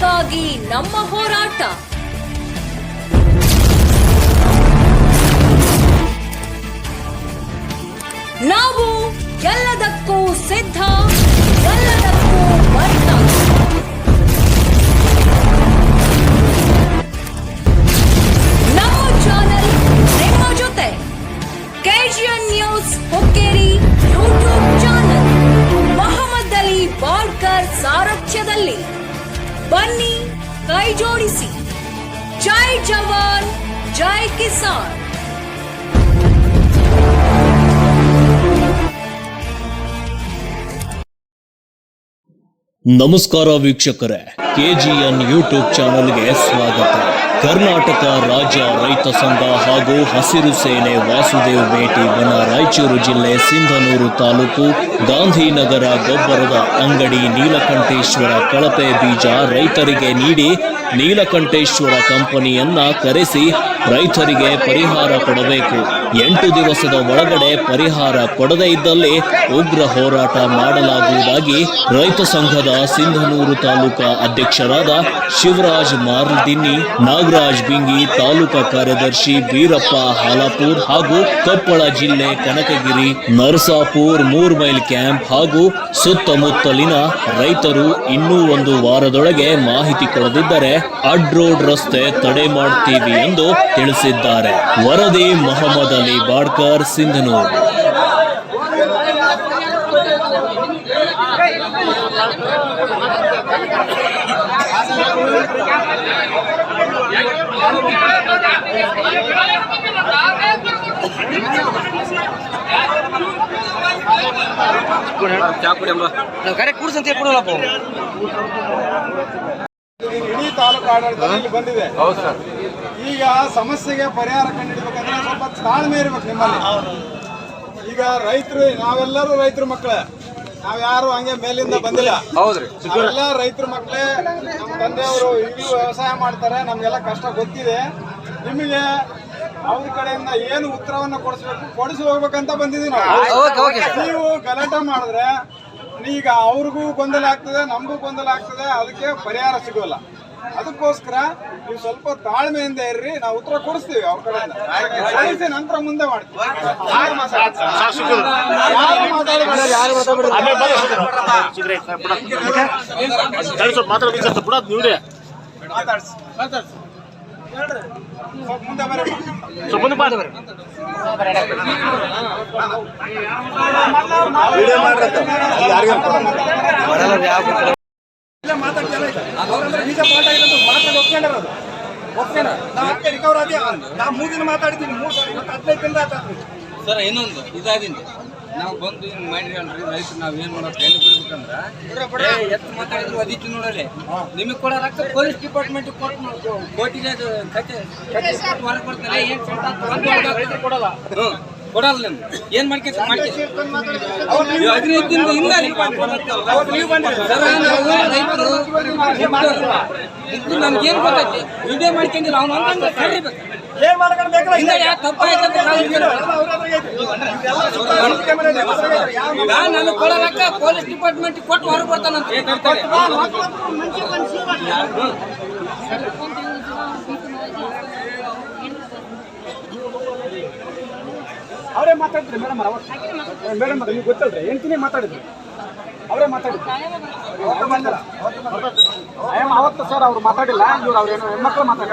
ನ್ಯಾಯಕ್ಕಾಗಿ ನಮ್ಮ ಹೋರಾಟ. ನಾವು ಎಲ್ಲದಕ್ಕೂ ಸಿದ್ಧ. ಕಿಸಾನ್ ನಮಸ್ಕಾರ ವೀಕ್ಷಕರೇ, ಕೆಜಿಎನ್ ಯೂಟ್ಯೂಬ್ ಚಾನೆಲ್ಗೆ ಸ್ವಾಗತ. ಕರ್ನಾಟಕ ರಾಜ್ಯ ರೈತ ಸಂಘ ಹಾಗೂ ಹಸಿರು ಸೇನೆ ವಾಸುದೇವ್ ಭೇಟಿ ಬನ ರಾಯಚೂರು ಜಿಲ್ಲೆ ಸಿಂಧನೂರು ತಾಲೂಕು ಗಾಂಧಿನಗರ ಗೊಬ್ಬರದ ಅಂಗಡಿ ನೀಲಕಂಠೇಶ್ವರ ಕಳಪೆ ಬೀಜ ರೈತರಿಗೆ ನೀಡಿ ನೀಲಕಂಠೇಶ್ವರ ಕಂಪನಿಯನ್ನ ಕರೆಸಿ ರೈತರಿಗೆ ಪರಿಹಾರ ಕೊಡಬೇಕು. ಎಂಟು ದಿವಸದ ಒಳಗಡೆ ಪರಿಹಾರ ಕೊಡದೇ ಇದ್ದಲ್ಲಿ ಉಗ್ರ ಹೋರಾಟ ಮಾಡಲಾಗುವುದಾಗಿ ರೈತ ಸಂಘದ ಸಿಂಧನೂರು ತಾಲೂಕಾ ಅಧ್ಯಕ್ಷರಾದ ಶಿವರಾಜ್ ಮಾರ್ದಿನ್ನಿ, ನಾಗರಾಜ್ ಬಿಂಗಿ, ತಾಲೂಕಾ ಕಾರ್ಯದರ್ಶಿ ವೀರಪ್ಪ ಹಾಲಾಪುರ್ ಹಾಗೂ ಕೊಪ್ಪಳ ಜಿಲ್ಲೆ ಕನಕಗಿರಿ, ನರಸಾಪುರ್ ಮೂರ್ ಮೈಲ್ ಕ್ಯಾಂಪ್ ಹಾಗೂ ಸುತ್ತಮುತ್ತಲಿನ ರೈತರು ಇನ್ನೂ ಒಂದು ವಾರದೊಳಗೆ ಮಾಹಿತಿ ಕೊಡದಿದ್ದರೆ ಅಡ್ ರೋಡ್ ರಸ್ತೆ ತಡೆ ಮಾಡ್ತೀವಿ ಎಂದು ತಿಳಿಸಿದ್ದಾರೆ. ವರದಿ ಮೊಹಮ್ಮದ್ ಅಲಿ ಬಾಡ್ಕರ್, ಸಿಂಧನೂರು. ನಾವು ಕರೆ ಕೂಡ್ಸಂತ ಕೊಡೋಲ್ಲಪ್ಪ ಆಡಳಿತದಲ್ಲಿ ಬಂದಿದೆ. ಈಗ ಸಮಸ್ಯೆಗೆ ಪರಿಹಾರ ಕಂಡುಹಿಡಬೇಕಂದ್ರೆ ಸ್ವಲ್ಪ ತಾಳ್ಮೆ ಇರ್ಬೇಕು ನಿಮ್ಮಲ್ಲಿ. ಈಗ ರೈತರು ನಾವೆಲ್ಲರೂ ರೈತರ ಮಕ್ಕಳೇ. ನಾವ್ ಯಾರು ಹಂಗೆ ಮೇಲಿಂದ ಬಂದಿಲ್ಲ. ಹೌದ್ರಿ. ನಾವೆಲ್ಲ ರೈತರ ಮಕ್ಕಳೇ ನಮ್ಮ ತಂದೆಯವರು ಈಗಲೂ ವ್ಯವಸಾಯ ಮಾಡ್ತಾರೆ ನಮ್ಗೆಲ್ಲ ಕಷ್ಟ ಗೊತ್ತಿದೆ. ನಿಮಗೆ ಅವ್ರ ಕಡೆಯಿಂದ ಏನು ಉತ್ತರವನ್ನ ಕೊಡಿಸ್ಬೇಕು ಕೊಡಿಸಿ ಹೋಗ್ಬೇಕಂತ ಬಂದಿದ್ದೀನಿ. ನಾವು. ನೀವು ಗಲಾಟೆ ಮಾಡಿದ್ರೆ ಈಗ ಅವ್ರಿಗೂ ಗೊಂದಲ ಆಗ್ತದೆ ನಮಗೂ ಗೊಂದಲ ಆಗ್ತದೆ ಅದಕ್ಕೆ ಪರಿಹಾರ ಸಿಗೋಲ್ಲ. ಅದಕ್ಕೋಸ್ಕರ ನೀವು ಸ್ವಲ್ಪ ತಾಳ್ಮೆಯಿಂದ ಇರ್ರಿ ನಾವು ಉತ್ತರ ಕೊಡಿಸ್ತೀವಿ ಅವ್ರ ಕಡೆಯಿಂದ. ಕೊಡಿಸಿ ನಂತರ ಮುಂದೆ ಮಾಡ್ತೀವಿ. ಯಾರು ಮಾತಾಡ್ತಾರೆ? ಯಾರು ಯಾರು ಮಾತಾಡ್ಸಿ. ಮಾತಾಡ್ಸಿ ಹೇಳ್ರಿ ಅವ್ರಂದ್ರೆ ನಿಜ ಪಾಠ ಆಗಿರೋದು ಮಾತಾಡಿ ಒಪ್ಕೊಂಡಿರೋದು ಒಪ್ಕೊಂಡ? ನಾವು ಅದಕ್ಕೆ ರಿಕವರ್ ಆದಿ ನಾವು ಮೂರು ದಿನ ಮಾತಾಡ್ತೀನಿ ಮೂರು ಇವತ್ತು ಹದಿನೈದು ದಿನ ಆಯ್ತು ಸರ್ ಇನ್ನೊಂದು ಇದಾದಿಂದ ನಾವು ಬಂದು ಹಿಂಗ್ ಮಾಡಿ ಅಲ್ರಿ ರೈತರು ನಾವ್ ಏನ್ ಮಾಡೋದು ಎಲ್ಲಿ ಬಿಡ್ಬೇಕಂದ್ರೆ? ಎತ್ತು ಮಾತಾಡಿದ್ರು ಅದಿತ್ತು ನೋಡಲಿ ನಿಮಗೆ ಕೊಡೋ ರೊಕ್ಕ ಪೊಲೀಸ್ ಡಿಪಾರ್ಟ್ಮೆಂಟ್ ಕೊಟ್ಟು ಕೋಟಿಗೆ ಅದು ಕತೆ ಹೊರಗೆ ಬರ್ತಾರೆ. ಏನ್ ಕೊಡಲ್ಲ. ಹ್ಮ್. ಕೊಡಲ್ಲ ನಿಮ್ಗೆ ಏನ್ ಮಾಡ್ಕೆ ರೈತರು ಗೊತ್ತೈತಿ? ವಿಡಿಯೋ ಮಾಡ್ಕೊಂಡಿಲ್ಲ ಅವ್ನು ಅಂತಂದ್ರೆ ಕರಿಬೇಕು. ಏನ್ ಮಾಡ್ಕೊಂಡು ಬೇಕಲ್ಲ ಇಲ್ಲ ಯಾ ತಪ್ಪಾಯ್ತಂತ ಕಾಲ್ ಹಿಡಿಯೋದು. ನಾ ನನಗೆ ಕೊಡೋ ರೊಕ್ಕ ಪೊಲೀಸ್ ಡಿಪಾರ್ಟ್ಮೆಂಟ್ ಕೊಟ್ಟು ಹೊರಗೆ ಬರ್ತಾನಂತ. ಅವರೇ ಮಾತಾಡಿದ್ರಿ ಮೇಡಮ್ ಅವತ್ತು ಮೇಡಮ್ ನೀವು ಗೊತ್ತಲ್ರಿ ಎಂಟಿನೇ ಮಾತಾಡಿದ್ರು. ಅವರೇ ಮಾತಾಡಿದ್ರು. ಅವತ್ತು ಬಂದಿಲ್ಲ. ಅವತ್ತು ಸರ್ ಅವ್ರು ಮಾತಾಡಿಲ್ಲ. ಇವ್ರು ಅವ್ರೇನು ಹೆಣ್ಮಕ್ಳು ಮಾತಾಡಿ